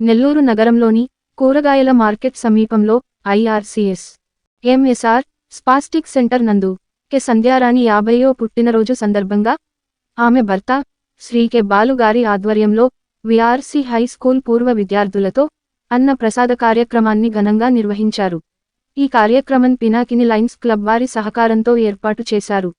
నెల్లూరు నగరంలోని కూరగాయల మార్కెట్ సమీపంలో ఐఆర్సీఎస్ ఎంఎస్ఆర్ స్పాస్టిక్ సెంటర్ నందు కె సంధ్యారాణి యాభయో పుట్టినరోజు సందర్భంగా ఆమె భర్త శ్రీ కె బాలుగారి ఆధ్వర్యంలో విఆర్సి హై స్కూల్ పూర్వ విద్యార్థులతో అన్న ప్రసాద కార్యక్రమాన్ని ఘనంగా నిర్వహించారు. ఈ కార్యక్రమం పినాకిని లైన్స్ క్లబ్ వారి సహకారంతో ఏర్పాటు చేశారు.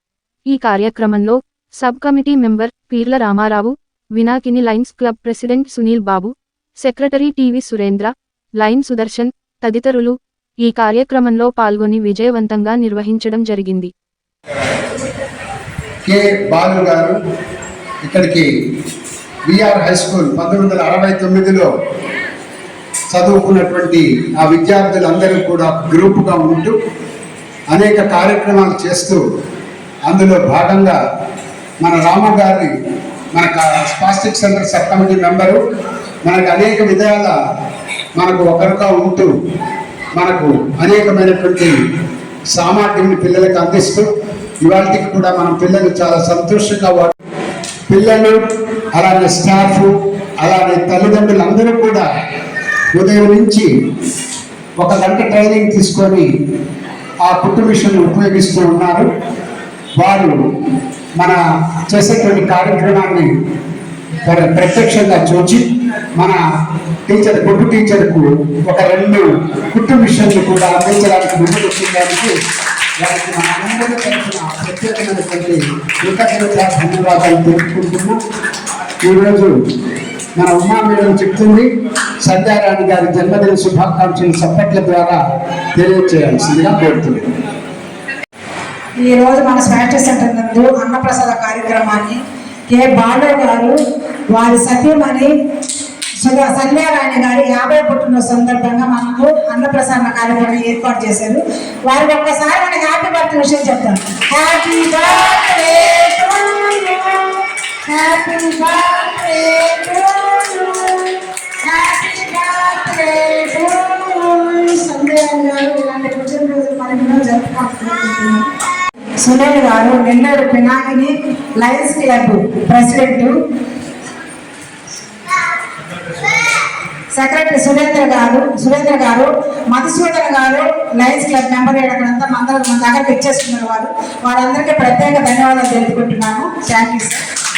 ఈ కార్యక్రమంలో sub committee member Peerla Ramarao Pinakini lions club president Sunil Babu secretary TV Surendra lion Sudarshan తదితరులు ఈ కార్యక్రమంలో పాల్గొని విజయవంతంగా నిర్వహించడం జరిగింది. కె. బాలు గారు ఇక్కడికి విఆర్ హై స్కూల్ పంతొమ్మిది వందల అరవై తొమ్మిదిలో చదువుకున్నటువంటి ఆ విద్యార్థులందరూ కూడా గ్రూపుగా ఉంటూ అనేక కార్యక్రమాలు చేస్తూ అందులో భాగంగా మన రాము గారి మన spastic centre sub committee member మనకు అనేక విధాల మనకు ఒకరుగా ఉంటూ మనకు అనేకమైనటువంటి సామాగ్రిని పిల్లలకు అందిస్తూ ఇవాళకి కూడా మన పిల్లలు చాలా సంతోషంగా వాడు పిల్లలు అలానే స్టాఫ్ అలానే తల్లిదండ్రులు అందరూ కూడా ఉదయం నుంచి ఒక గంట ట్రైనింగ్ తీసుకొని ఆ కుట్టు మిషన్ ఉపయోగిస్తూ ఉన్నారు. వారు మన చేసేటువంటి కార్యక్రమాన్ని ప్రత్యక్షంగా చూచి మన టీచర్ కుట్టు టీచర్కు ఒక రెండు కుట్టు మిషన్లు కూడా అందించడానికి ముందుకు వచ్చేదానికి వారికి మన అందరూ తరఫున ప్రత్యేకమైనటువంటి కృతజ్ఞత ధన్యవాదాలు తెలుపుకుంటున్నాం. ఈరోజు మన ఉమా మేడం చెప్తుంది సంధ్యారాణి గారి జన్మదిన శుభాకాంక్షలు సప్పట్ల ద్వారా తెలియజేయాల్సిందిగా కోరుతున్నాను ఈ రోజు మన స్వాస్థ్య సెంటర్ నందు అన్నప్రసాద కార్యక్రమాన్ని ఏ బాలు గారు వారి సత్యమని సుధా సంధ్యారాయణ గారి యాభై పుట్టిన సందర్భంగా మనకు అన్నప్రసాద కార్యక్రమం ఏర్పాటు చేశారు. వారికి ఒక్కసారి మనకి హ్యాపీ బర్త్డే విషయం చెప్తాం happy birthday happy birthday happy birthday Sandhyarayana గారు ఇలాంటి పుట్టినరోజు మనకి జరుపుకుంటున్నాం సునీల్ గారు Nellore Pinakini lions club president secretary Surendra గారు సురేంద్ర గారు మధుసూదన్ గారు లయన్స్ క్లబ్ మెంబర్ అక్కడంతా మన దగ్గర మన దగ్గరకు ఇచ్చేసుకున్నారు వారు. వారందరికీ ప్రత్యేక ధన్యవాదాలు తెలుపుకుంటున్నాను. థ్యాంక్ యూ సార్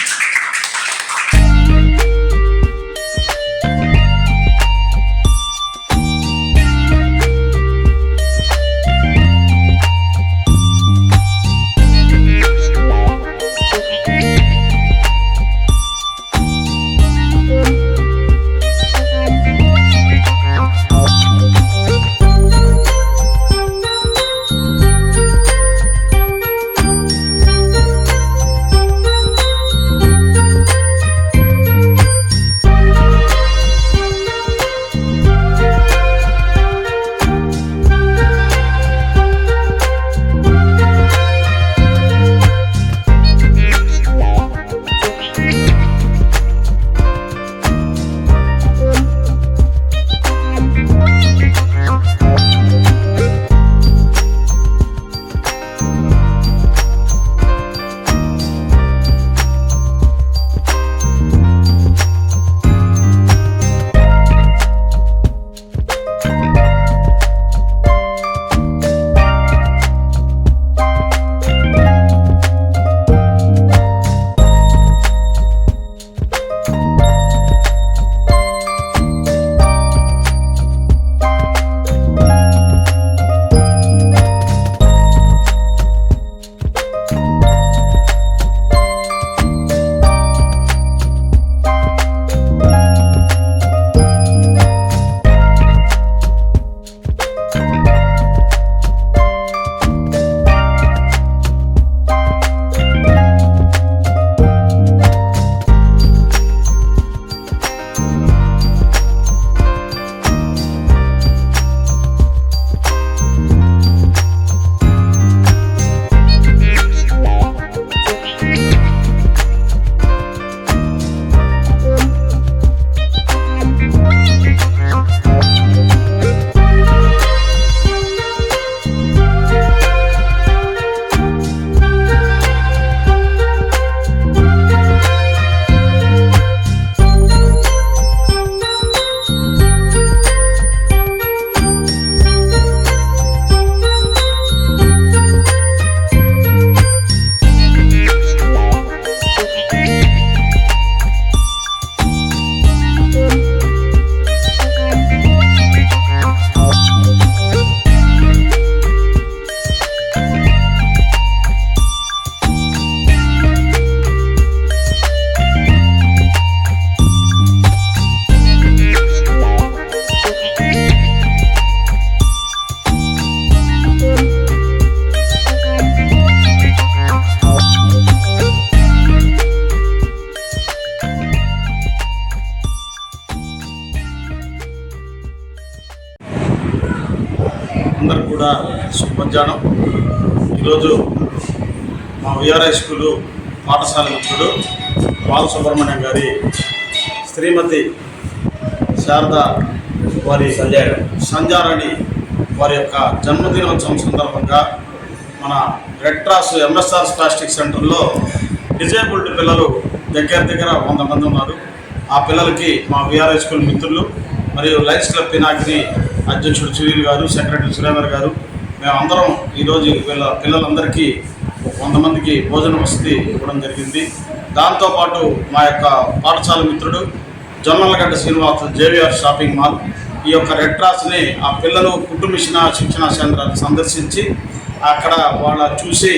మధ్యాహ్నం ఈరోజు మా విఆర్ఐ స్కూలు పాఠశాల మిత్రుడు బాలసుబ్రహ్మణ్యం గారి శ్రీమతి శారద వారి సంజారాణి వారి యొక్క జన్మదినోత్సవం సందర్భంగా మన రెడ్ క్రాస్ ఎంఎస్ఆర్ ప్లాస్టిక్ సెంటర్లో డిజేబుల్డ్ పిల్లలు దగ్గర దగ్గర వంద మంది ఉన్నారు. ఆ పిల్లలకి మా విఆర్ఐ స్కూల్ మిత్రులు మరియు లైన్స్ క్లబ్ పినాకిని అధ్యక్షుడు సునీల్ గారు సెక్రటరీ సురేందర్ గారు మేమందరం ఈరోజు వీళ్ళ పిల్లలందరికీ వందమందికి వంద మందికి భోజన వసతి ఇవ్వడం జరిగింది. దాంతోపాటు మా యొక్క పాఠశాల మిత్రుడు Jonnalagadda Srinivas JVR shopping mall ఈ యొక్క రెడ్ క్రాస్ని ఆ పిల్లలు కుటుంబిషణ శిక్షణ కేంద్రాన్ని సందర్శించి అక్కడ వాళ్ళ చూసి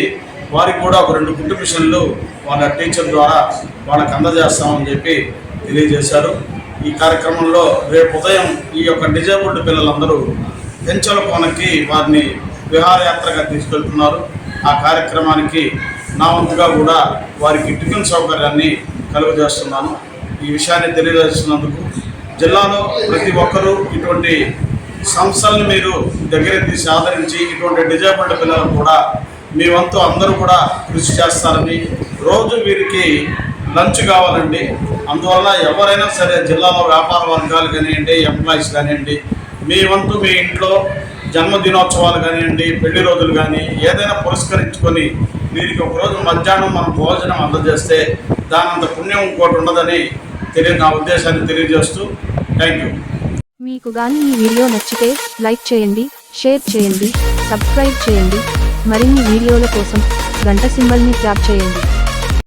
వారికి కూడా ఒక రెండు కుటుంబిషన్లు వాళ్ళ టీచర్ ద్వారా వాళ్ళకి అందజేస్తామని చెప్పి తెలియజేశారు. ఈ కార్యక్రమంలో రేపు ఉదయం ఈ యొక్క డిజేబుల్డ్ పిల్లలందరూ పెంచల కోనకి వారిని విహారయాత్రగా తీసుకెళ్తున్నారు. ఆ కార్యక్రమానికి నా వంతుగా కూడా వారికి టిఫిన్ సౌకర్యాన్ని కలుగజేస్తున్నాను. ఈ విషయాన్ని తెలియజేస్తున్నందుకు జిల్లాలో ప్రతి ఒక్కరూ ఇటువంటి సంస్థల్ని మీరు దగ్గర తీసి ఆదరించి ఇటువంటి డిజేబుల్డ్ పిల్లలు కూడా మీ వంతు అందరూ కూడా కృషి చేస్తారని రోజు వీరికి లంచ్ కావాలండి. అందువల్ల ఎవరైనా సరే జిల్లాలో వ్యాపార వర్గాలు కానివ్వండి ఎంప్లాయీస్ కానివ్వండి మీ వంతు మీ ఇంట్లో జన్మదినోత్సవాలు కానివ్వండి పెళ్ళి రోజులు కానీ ఏదైనా పురస్కరించుకొని వీరికి ఒకరోజు మధ్యాహ్నం మనం భోజనం అందజేస్తే దానంత పుణ్యం ఇంకోటి ఉండదని తెలియ నా ఉద్దేశాన్ని తెలియజేస్తూ థ్యాంక్ యూ మీకు కానీ ఈ వీడియో నచ్చితే లైక్ చేయండి షేర్ చేయండి సబ్స్క్రైబ్ చేయండి. మరిన్ని వీడియోల కోసం గంట సింబల్ని ట్యాప్ చేయండి.